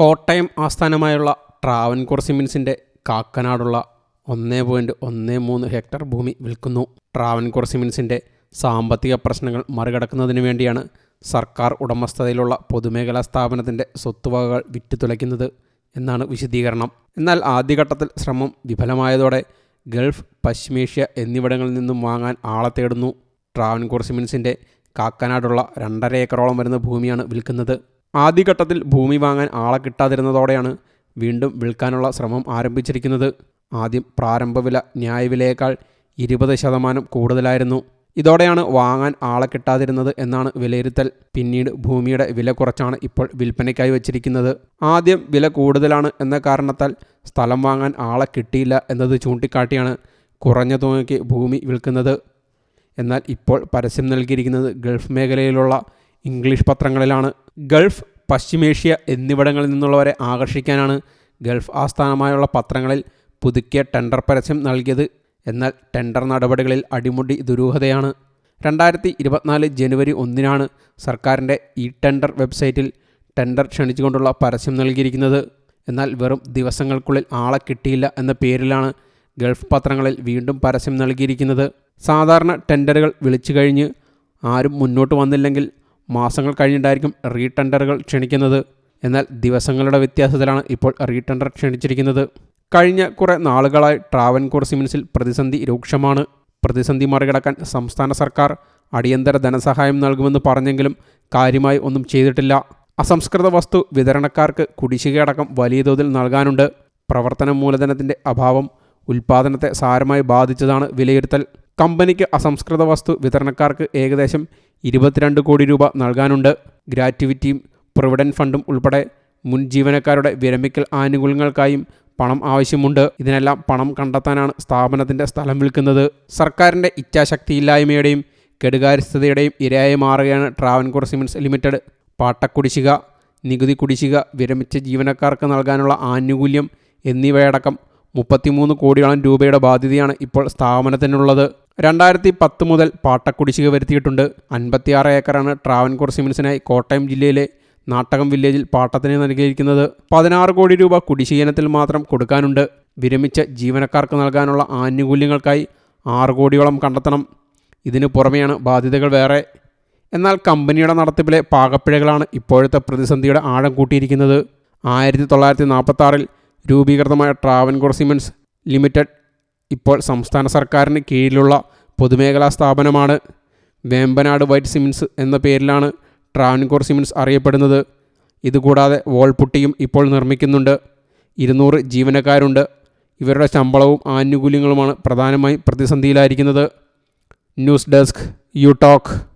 കോട്ടയം ആസ്ഥാനമായുള്ള ട്രാവൻകൂർ സിമെൻസിന്റെ കാക്കനാടുള്ള ഒന്ന് പോയിന്റ് ഒന്ന് മൂന്ന് ഹെക്ടർ ഭൂമി വിൽക്കുന്നു. ട്രാവൻകൂർ സിമെൻസിന്റെ സാമ്പത്തിക പ്രശ്നങ്ങൾ മറികടക്കുന്നതിന് വേണ്ടിയാണ് സർക്കാർ ഉടമസ്ഥതയിലുള്ള പൊതുമേഖലാ സ്ഥാപനത്തിന്റെ സ്വത്തുവകകൾ വിറ്റുതുലയ്ക്കുന്നത് എന്നാണ് വിശദീകരണം. എന്നാൽ ആദ്യഘട്ടത്തിൽ ശ്രമം വിഫലമായതോടെ ഗൾഫ് പശ്ചിമേഷ്യ എന്നിവിടങ്ങളിൽ നിന്നും വാങ്ങാൻ ആളെ തേടുന്നു. ട്രാവൻകൂർ സിമെൻസിന്റെ കാക്കനാടുള്ള രണ്ടര ഏക്കറോളം വരുന്ന ഭൂമിയാണ് വിൽക്കുന്നത്. ആദ്യഘട്ടത്തിൽ ഭൂമി വാങ്ങാൻ ആളെ കിട്ടാതിരുന്നതോടെയാണ് വീണ്ടും വിൽക്കാനുള്ള ശ്രമം ആരംഭിച്ചിരിക്കുന്നത്. ആദ്യം പ്രാരംഭ വില ന്യായവിലയേക്കാൾ ഇരുപത് ശതമാനം കൂടുതലായിരുന്നു. ഇതോടെയാണ് വാങ്ങാൻ ആളെ കിട്ടാതിരുന്നത് എന്നാണ് വിലയിരുത്തൽ. പിന്നീട് ഭൂമിയുടെ വില കുറച്ചാണ് ഇപ്പോൾ വിൽപ്പനയ്ക്കായി വച്ചിരിക്കുന്നത്. ആദ്യം വില കൂടുതലാണ് എന്ന കാരണത്താൽ സ്ഥലം വാങ്ങാൻ ആളെ കിട്ടിയില്ല എന്നത് ചൂണ്ടിക്കാട്ടിയാണ് കുറഞ്ഞ തുകയ്ക്ക് ഭൂമി വിൽക്കുന്നത്. എന്നാൽ ഇപ്പോൾ പരസ്യം നൽകിയിരിക്കുന്നത് ഗൾഫ് മേഖലയിലുള്ള ഇംഗ്ലീഷ് പത്രങ്ങളിലാണ് ഗൾഫ് പശ്ചിമേഷ്യ എന്നിവിടങ്ങളിൽ നിന്നുള്ളവരെ ആകർഷിക്കാനാണ് ഗൾഫ് ആസ്ഥാനമായുള്ള പത്രങ്ങളിൽ പുതുക്കിയ ടെൻഡർ പരസ്യം നൽകിയത്. എന്നാൽ ടെൻഡർ നടപടികളിൽ അടിമുടി ദുരൂഹതയാണ്. രണ്ടായിരത്തി ഇരുപത്തിനാല് ജനുവരി ഒന്നിനാണ് സർക്കാരിന്റെ ഇ ടെൻഡർ വെബ്സൈറ്റിൽ ടെൻഡർ ക്ഷണിച്ചുകൊണ്ടുള്ള പരസ്യം നൽകിയിരിക്കുന്നത്. എന്നാൽ വെറും ദിവസങ്ങൾക്കുള്ളിൽ ആളെ കിട്ടിയില്ല എന്ന പേരിലാണ് ഗൾഫ് പത്രങ്ങളിൽ വീണ്ടും പരസ്യം നൽകിയിരിക്കുന്നത്. സാധാരണ ടെൻഡറുകൾ വിളിച്ചു കഴിഞ്ഞ് ആരും മുന്നോട്ട് വന്നില്ലെങ്കിൽ മാസങ്ങൾ കഴിഞ്ഞിട്ടായിരിക്കും റീടെൻഡറുകൾ ക്ഷണിക്കുന്നത്. എന്നാൽ ദിവസങ്ങളുടെ വ്യത്യാസത്തിലാണ് ഇപ്പോൾ റീടെൻഡർ ക്ഷണിച്ചിരിക്കുന്നത്. കഴിഞ്ഞ കുറേ നാളുകളായി ട്രാവൻകൂർ സിമൻസിൽ പ്രതിസന്ധി രൂക്ഷമാണ്. പ്രതിസന്ധി മറികടക്കാൻ സംസ്ഥാന സർക്കാർ അടിയന്തര ധനസഹായം നൽകുമെന്ന് പറഞ്ഞെങ്കിലും കാര്യമായി ഒന്നും ചെയ്തിട്ടില്ല. അസംസ്കൃത വസ്തു വിതരണക്കാർക്ക് കുടിശ്ശികയടക്കം വലിയ തോതിൽ നൽകാനുണ്ട്. പ്രവർത്തന മൂലധനത്തിന്റെ അഭാവം ഉൽപ്പാദനത്തെ സാരമായി ബാധിച്ചതാണ് വിലയിരുത്തൽ. കമ്പനിക്ക് അസംസ്കൃത വസ്തു വിതരണക്കാർക്ക് ഏകദേശം ഇരുപത്തിരണ്ട് കോടി രൂപ നൽകാനുണ്ട്. ഗ്രാറ്റുവിറ്റിയും പ്രൊവിഡന്റ് ഫണ്ടും ഉൾപ്പെടെ മുൻ ജീവനക്കാരുടെ വിരമിക്കൽ ആനുകൂല്യങ്ങൾക്കായും പണം ആവശ്യമുണ്ട്. ഇതിനെല്ലാം പണം കണ്ടെത്താനാണ് സ്ഥാപനത്തിന്റെ സ്ഥലം വിൽക്കുന്നത്. സർക്കാരിന്റെ ഇച്ഛാശക്തിയില്ലായ്മയുടെയും കെടുകാര്യസ്ഥതയുടെയും ഇരയായി മാറുകയാണ് ട്രാവൻകൂർ സിമെൻസ് ലിമിറ്റഡ്. പാട്ടക്കുടിശ്ശിക നികുതി കുടിശ്ശിക വിരമിച്ച ജീവനക്കാർക്ക് നൽകാനുള്ള ആനുകൂല്യം എന്നിവയടക്കം മുപ്പത്തിമൂന്ന് കോടിയോളം രൂപയുടെ ബാധ്യതയാണ് ഇപ്പോൾ സ്ഥാപനത്തിനുള്ളത്. രണ്ടായിരത്തി പത്ത് മുതൽ പാട്ടക്കുടിശ്ശിക വരുത്തിയിട്ടുണ്ട്. അൻപത്തിയാറ് ഏക്കറാണ് ട്രാവൻകൂർ സിമെൻസിനായി കോട്ടയം ജില്ലയിലെ നാട്ടകം വില്ലേജിൽ പാട്ടത്തിന് നൽകിയിരിക്കുന്നത്. പതിനാറ് കോടി രൂപ കുടിശ്ശീലനത്തിൽ മാത്രം കൊടുക്കാനുണ്ട്. വിരമിച്ച ജീവനക്കാർക്ക് നൽകാനുള്ള ആനുകൂല്യങ്ങൾക്കായി ആറ് കോടിയോളം കണ്ടെത്തണം. ഇതിനു പുറമെയാണ് ബാധ്യതകൾ വേറെ. എന്നാൽ കമ്പനിയുടെ നടത്തിപ്പിലെ പാകപ്പിഴകളാണ് ഇപ്പോഴത്തെ പ്രതിസന്ധിയുടെ ആഴം കൂട്ടിയിരിക്കുന്നത്. ആയിരത്തി തൊള്ളായിരത്തി നാൽപ്പത്തി രൂപീകൃതമായ ട്രാവൻകൂർ സിമെൻസ് ലിമിറ്റഡ് ഇപ്പോൾ സംസ്ഥാന സർക്കാരിന് കീഴിലുള്ള പൊതുമേഖലാ സ്ഥാപനമാണ് വേമ്പനാട് വൈറ്റ് സിമിൻസ് എന്ന പേരിലാണ് ട്രാവൻകോർ സിമിൻസ് അറിയപ്പെടുന്നത്. ഇതുകൂടാതെ വോൾപുട്ടിയും ഇപ്പോൾ നിർമ്മിക്കുന്നുണ്ട്. ഇരുന്നൂറ് ജീവനക്കാരുണ്ട്. ഇവരുടെ ശമ്പളവും ആനുകൂല്യങ്ങളുമാണ് പ്രധാനമായും പ്രതിസന്ധിയിലായിരിക്കുന്നത്. News desk you talk